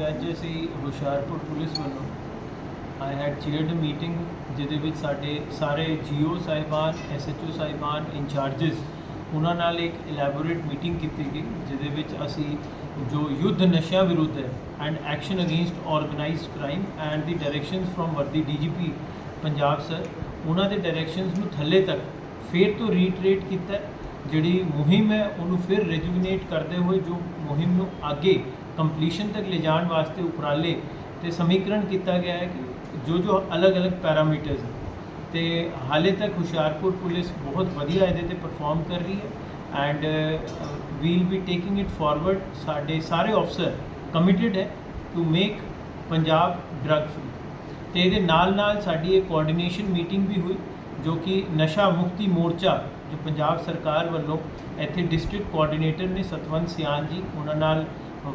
ਕਿ ਅੱਜ ਅਸੀਂ ਹੁਸ਼ਿਆਰਪੁਰ ਪੁਲਿਸ ਵੱਲੋਂ ਆਈ ਹੈਡ ਚੇਅਰਡ ਮੀਟਿੰਗ, ਜਿਹਦੇ ਵਿੱਚ ਸਾਡੇ ਸਾਰੇ ਜੀਓ ਸਾਹਿਬਾਨ, ਐਸਐਚਓ ਸਾਹਿਬਾਨ ਇੰਚਾਰजेस ਉਹਨਾਂ ਨਾਲ ਇੱਕ ਇਲੈਬੋਰੇਟ ਮੀਟਿੰਗ ਕੀਤੀ ਗਈ, ਜਿਹਦੇ ਵਿੱਚ ਅਸੀਂ ਜੋ ਯੁੱਧ ਨਸ਼ਿਆਂ ਵਿਰੁੱਧ ਹੈ and action against organised crime and the directions from worthy DGP Punjab sir ਉਹਨਾਂ ਦੇ ਡਾਇਰੈਕਸ਼ਨਸ ਨੂੰ ਥੱਲੇ ਤੱਕ ਫੇਰ ਤੋਂ ਰੀਟਰੇਟ ਕੀਤਾ ਜਿਹੜੀ ਮੁਹਿੰਮ ਹੈ, ਉਹਨੂੰ ਫਿਰ ਰੈਜੂਵੀਨੇਟ ਕਰਦੇ ਹੋਏ ਜੋ ਮੁਹਿੰਮ ਨੂੰ ਅੱਗੇ ਕੰਪਲੀਸ਼ਨ ਤੱਕ ਲਿਜਾਣ ਵਾਸਤੇ ਉਪਰਾਲੇ ਤੇ ਸਮੀਕਰਨ ਕੀਤਾ ਗਿਆ ਹੈ ਕਿ ਜੋ ਜੋ ਅਲੱਗ-ਅਲੱਗ ਪੈਰਾਮੀਟਰਸ ਹੈ ਤੇ ਹਾਲੇ ਤੱਕ ਹੁਸ਼ਿਆਰਪੁਰ ਪੁਲਿਸ ਬਹੁਤ ਵਧੀਆ ਇਹਦੇ ਤੇ ਪਰਫਾਰਮ ਕਰ ਰਹੀ ਹੈ and we'll be taking it forward ਸਾਡੇ ਸਾਰੇ ਅਫਸਰ ਕਮਿਟਿਡ ਹੈ to make Punjab drug free ਤੇ ਇਹਦੇ ਨਾਲ ਨਾਲ ਸਾਡੀ ਇੱਕ ਕੋਆਰਡੀਨੇਸ਼ਨ ਮੀਟਿੰਗ ਵੀ ਹੋਈ। ਜੋ ਕਿ ਨਸ਼ਾ ਮੁਕਤੀ ਮੋਰਚਾ ਜੋ ਪੰਜਾਬ ਸਰਕਾਰ ਵੱਲੋਂ ਇੱਥੇ ਡਿਸਟ੍ਰਿਕਟ ਕੋਆਰਡੀਨੇਟਰ ਨੇ ਸਤਵੰਤ ਸਿਆਨ ਜੀ, ਉਹਨਾਂ ਨਾਲ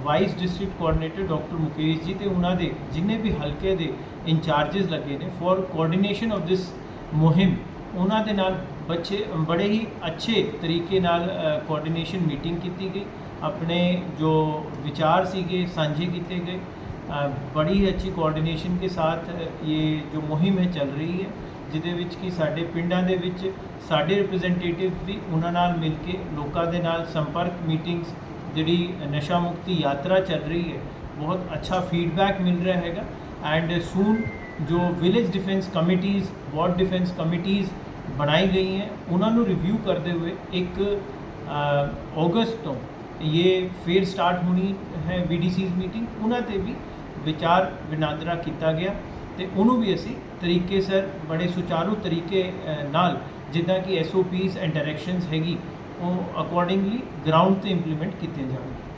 vice district coordinator doctor Mukesh ji ਤੇ ਉਹਨਾਂ ਦੇ ਜਿੰਨੇ ਵੀ ਹਲਕੇ ਦੇ ਇੰਚਾਰजेस ਲੱਗੇ ਨੇ ਫੋਰ ਕੋਆਰਡੀਨੇਸ਼ਨ ਆਫ ਦਿਸ ਮੁਹਿੰਮ, ਉਹਨਾਂ ਦੇ ਨਾਲ ਬੱਚੇ, ਬੜੇ ਹੀ ਅੱਛੇ ਤਰੀਕੇ ਨਾਲ ਕੋਆਰਡੀਨੇਸ਼ਨ ਮੀਟਿੰਗ ਕੀਤੀ ਗਈ। ਆਪਣੇ ਜੋ ਵਿਚਾਰ ਸੀਗੇ, ਸਾਂਝੇ ਕੀਤੇ ਗਏ। ਬੜੀ ਅੱਛੀ ਕੋਆਰਡੀਨੇਸ਼ਨ ਦੇ ਸਾਥ ਇਹ ਜੋ ਮੁਹਿੰਮ ਹੈ ਚੱਲ ਰਹੀ ਹੈ, ਜਿਹਦੇ ਵਿੱਚ ਕਿ ਸਾਡੇ ਪਿੰਡਾਂ ਦੇ ਵਿੱਚ ਸਾਡੇ ਰਿਪਰੈਜ਼ੈਂਟੇਟਿਵ ਵੀ ਉਹਨਾਂ ਨਾਲ ਮਿਲ ਕੇ ਲੋਕਾਂ ਦੇ ਨਾਲ ਸੰਪਰਕ ਮੀਟਿੰਗਸ ਜਿਹੜੀ ਨਸ਼ਾ ਮੁਕਤੀ ਯਾਤਰਾ ਚੱਲ ਰਹੀ ਹੈ, ਬਹੁਤ ਅੱਛਾ ਫੀਡਬੈਕ ਮਿਲ ਰਿਹਾ ਹੈਗਾ। ਐਂਡ ਸੂਨ ਜੋ ਵਿਲੇਜ ਡਿਫੈਂਸ ਕਮੇਟੀਆਂ ਵਾਰਡ ਡਿਫੈਂਸ ਕਮੇਟੀਆਂ ਬਣਾਈ ਗਈ ਹੈ, ਉਹਨਾਂ ਨੂੰ ਰਿਵਿਊ ਕਰਦੇ ਹੋਏ ਇੱਕ ਅਗਸਤ ਤੋਂ ਇਹ ਫੇਰ ਸਟਾਰਟ ਹੋਣੀ ਹੈ ਵੀਡੀਸੀਜ਼ ਮੀਟਿੰਗ ਉਹਨਾਂ ਤੇ ਵੀ ਵਿਚਾਰ ਵਿਨਾਦਰਾ ਕੀਤਾ ਗਿਆ ਤੇ ਉਹਨੂੰ ਵੀ ਅਸੀਂ ਤਰੀਕੇ ਸਰ ਬੜੇ ਸੁਚਾਰੂ ਤਰੀਕੇ ਨਾਲ ਜਿੱਦਾਂ ਕਿ ਐਸਓਪੀਸ ਐਂਡ ਡਾਇਰੈਕਸ਼ਨਸ ਹੈਗੀ ਉਹ ਅਕੋਰਡਿੰਗਲੀ ਗਰਾਊਂਡ ਤੇ ਇੰਪਲੀਮੈਂਟ ਕੀਤੇ ਜਾਣਗੇ